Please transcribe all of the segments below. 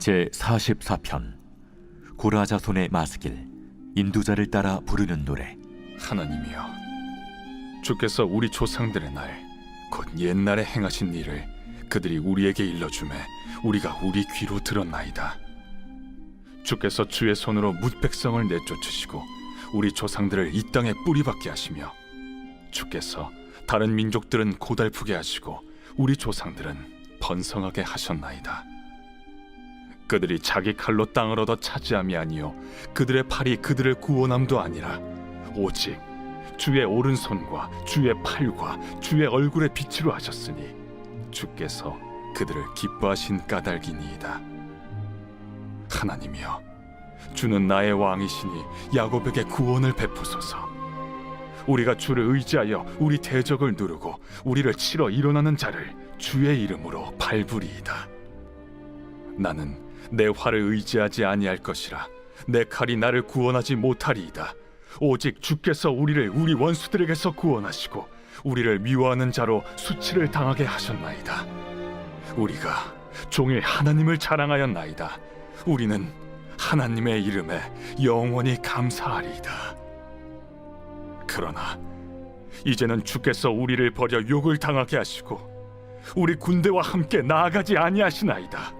제 44편 고라 자손의 마스길 인도자를 따라 부르는 노래. 하나님이여 주께서 우리 조상들의 날 곧 옛날에 행하신 일을 그들이 우리에게 일러주매 우리가 우리 귀로 들었나이다. 주께서 주의 손으로 뭇 백성을 내쫓으시고 우리 조상들을 이 땅에 뿌리박게 하시며 주께서 다른 민족들은 고달프게 하시고 우리 조상들은 번성하게 하셨나이다 그들이 자기 칼로 땅을 얻어 차지함이 아니요 그들의 팔이 그들을 구원함도 아니라 오직 주의 오른손과 주의 팔과 주의 얼굴의 빛으로 하셨으니 주께서 그들을 기뻐하신 까닭이니이다. 하나님이여, 주는 나의 왕이시니 야곱에게 구원을 베푸소서. 우리가 주를 의지하여 우리 대적을 누르고 우리를 치러 일어나는 자를 주의 이름으로 밟으리이다. 나는 내 활을 의지하지 아니할 것이라 내 칼이 나를 구원하지 못하리이다. 오직 주께서 우리를 우리 원수들에게서 구원하시고 우리를 미워하는 자로 수치를 당하게 하셨나이다. 우리가 종일 하나님을 자랑하였나이다. 우리는 하나님의 이름에 영원히 감사하리이다. 그러나 이제는 주께서 우리를 버려 욕을 당하게 하시고 우리 군대와 함께 나아가지 아니하시나이다.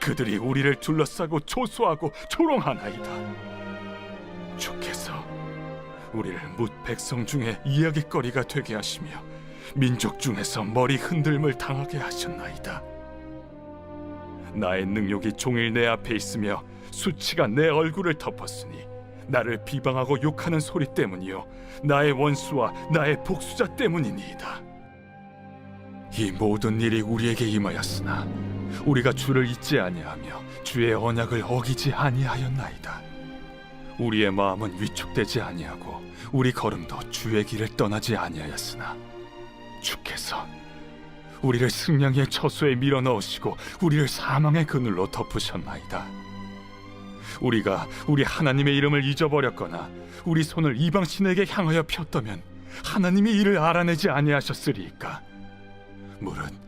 그들이 우리를 둘러싸고 초소하고 조롱하나이다. 주께서 우리를 뭇 백성 중에 이야기거리가 되게 하시며 민족 중에서 머리 흔들림을 당하게 하셨나이다. 나의 능력이 종일 내 앞에 있으며 수치가 내 얼굴을 덮었으니 나를 비방하고 욕하는 소리 때문이요 나의 원수와 나의 복수자 때문이니이다. 이 모든 일이 우리에게 임하였으나 우리가 주를 잊지 아니하며 주의 언약을 어기지 아니하였나이다. 우리의 마음은 위축되지 아니하고 우리 걸음도 주의 길을 떠나지 아니하였으나 주께서 우리를 승량의 처소에 밀어 넣으시고 우리를 사망의 그늘로 덮으셨나이다. 우리가 우리 하나님의 이름을 잊어버렸거나 우리 손을 이방 신에게 향하여 폈다면 하나님이 이를 알아내지 아니하셨으리이까. 물은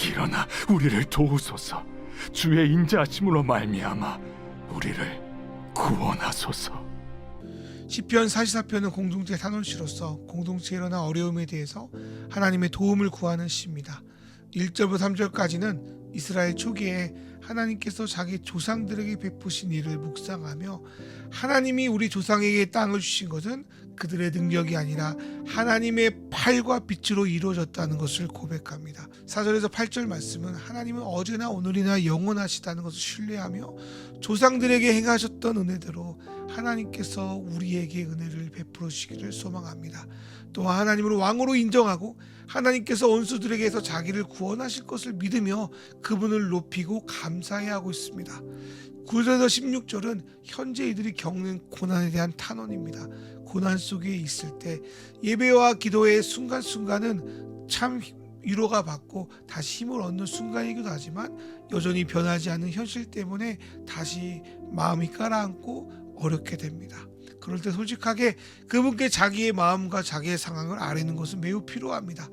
일어나 우리를 도우소서. 주의 인자하심으로 말미암아 우리를 구원하소서. 시편 44편은 공동체 탄원시로서 공동체에 일어난 어려움에 대해서 하나님의 도움을 구하는 시입니다. 1절부터 3절까지는 이스라엘 초기에 하나님께서 자기 조상들에게 베푸신 일을 묵상하며 하나님이 우리 조상에게 땅을 주신 것은 그들의 능력이 아니라 하나님의 팔과 빛으로 이루어졌다는 것을 고백합니다. 4절에서 8절 말씀은 하나님은 어제나 오늘이나 영원하시다는 것을 신뢰하며 조상들에게 행하셨던 은혜대로 하나님께서 우리에게 은혜를 베풀어 주시기를 소망합니다. 또한 하나님을 왕으로 인정하고 하나님께서 원수들에게서 자기를 구원하실 것을 믿으며 그분을 높이고 감사해야 하고 있습니다. 9절에서 16절은 현재 이들이 겪는 고난에 대한 탄원입니다. 고난 속에 있을 때 예배와 기도의 순간순간은 참 위로가 받고 다시 힘을 얻는 순간이기도 하지만 여전히 변하지 않는 현실 때문에 다시 마음이 가라앉고 어렵게 됩니다. 그럴 때 솔직하게 그분께 자기의 마음과 자기의 상황을 아뢰는 것은 매우 필요합니다.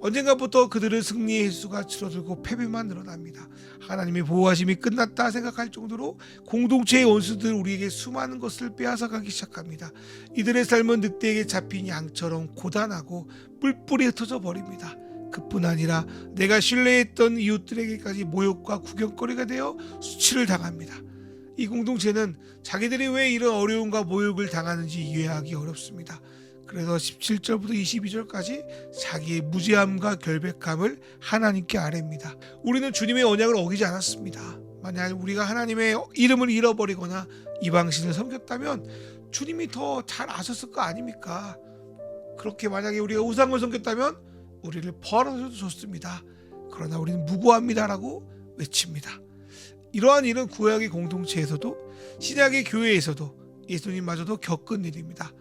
언젠가부터 그들의 승리의 횟수가 줄어들고 패배만 늘어납니다. 하나님의 보호하심이 끝났다 생각할 정도로 공동체의 원수들 우리에게 수많은 것을 빼앗아가기 시작합니다. 이들의 삶은 늑대에게 잡힌 양처럼 고단하고 뿔뿔이 흩어져 버립니다. 그뿐 아니라 내가 신뢰했던 이웃들에게까지 모욕과 구경거리가 되어 수치를 당합니다. 이 공동체는 자기들이 왜 이런 어려움과 모욕을 당하는지 이해하기 어렵습니다. 그래서 17절부터 22절까지 자기의 무지함과 결백함을 하나님께 아뢰입니다. 우리는 주님의 언약을 어기지 않았습니다. 만약 우리가 하나님의 이름을 잃어버리거나 이방신을 섬겼다면 주님이 더 잘 아셨을 거 아닙니까? 그렇게 만약에 우리가 우상을 섬겼다면 우리를 벌어줘도 좋습니다. 그러나 우리는 무고합니다라고 외칩니다. 이러한 일은 구약의 공동체에서도 신약의 교회에서도 예수님마저도 겪은 일입니다.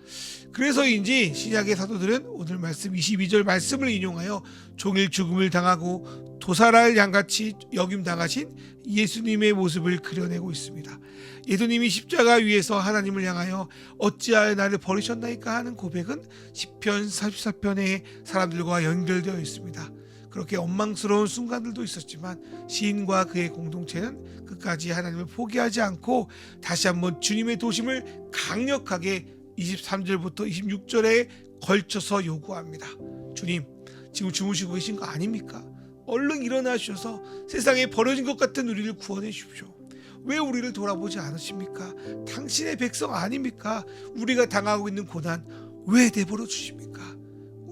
그래서인지 신약의 사도들은 오늘 말씀 22절 말씀을 인용하여 종일 죽음을 당하고 도살할 양같이 여김 당하신 예수님의 모습을 그려내고 있습니다. 예수님이 십자가 위에서 하나님을 향하여 어찌하여 나를 버리셨나이까 하는 고백은 시편 44편의 사람들과 연결되어 있습니다. 그렇게 원망스러운 순간들도 있었지만 시인과 그의 공동체는 끝까지 하나님을 포기하지 않고 다시 한번 주님의 도심을 강력하게 23절부터 26절에 걸쳐서 요구합니다. 주님, 지금 주무시고 계신 거 아닙니까? 얼른 일어나셔서 세상에 버려진 것 같은 우리를 구원해 주십시오. 왜 우리를 돌아보지 않으십니까? 당신의 백성 아닙니까? 우리가 당하고 있는 고난 왜 내버려 주십니까?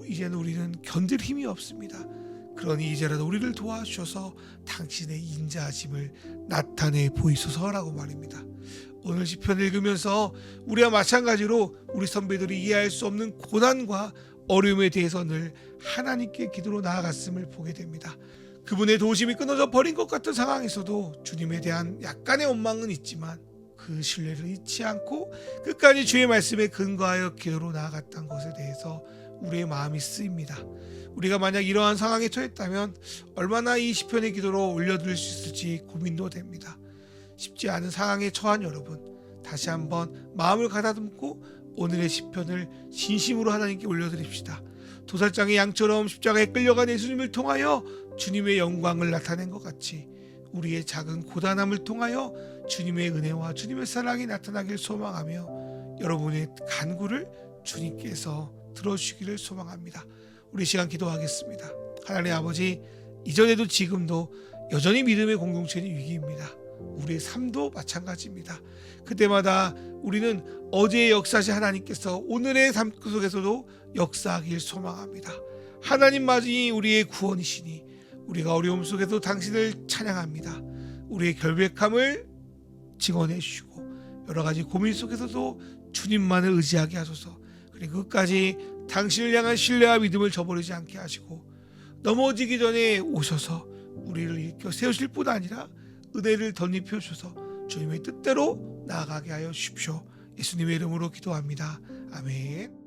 이제는 우리는 견딜 힘이 없습니다. 그러니 이제라도 우리를 도와주셔서 당신의 인자하심을 나타내 보이소서라고 말입니다. 오늘 시편 읽으면서 우리와 마찬가지로 우리 선배들이 이해할 수 없는 고난과 어려움에 대해서 늘 하나님께 기도로 나아갔음을 보게 됩니다. 그분의 도심이 끊어져 버린 것 같은 상황에서도 주님에 대한 약간의 원망은 있지만 그 신뢰를 잊지 않고 끝까지 주의 말씀에 근거하여 기도로 나아갔던 것에 대해서 우리의 마음이 쓰입니다. 우리가 만약 이러한 상황에 처했다면 얼마나 이 시편의 기도로 올려드릴 수 있을지 고민도 됩니다. 쉽지 않은 상황에 처한 여러분 다시 한번 마음을 가다듬고 오늘의 시편을 진심으로 하나님께 올려드립시다. 도살장의 양처럼 십자가에 끌려간 예수님을 통하여 주님의 영광을 나타낸 것 같이 우리의 작은 고단함을 통하여 주님의 은혜와 주님의 사랑이 나타나길 소망하며 여러분의 간구를 주님께서 들어주시기를 소망합니다. 우리 시간 기도하겠습니다. 하나님 아버지 이전에도 지금도 여전히 믿음의 공동체는 위기입니다. 우리의 삶도 마찬가지입니다. 그때마다 우리는 어제의 역사신 하나님께서 오늘의 삶 속에서도 역사하길 소망합니다. 하나님만이 우리의 구원이시니 우리가 어려움 속에도 당신을 찬양합니다. 우리의 결백함을 증언해 주시고 여러 가지 고민 속에서도 주님만을 의지하게 하소서. 그리고 끝까지 당신을 향한 신뢰와 믿음을 저버리지 않게 하시고 넘어지기 전에 오셔서 우리를 일으켜 세우실 뿐 아니라 은혜를 덧입혀 주셔서 주님의 뜻대로 나아가게 하여 주십시오. 예수님의 이름으로 기도합니다. 아멘.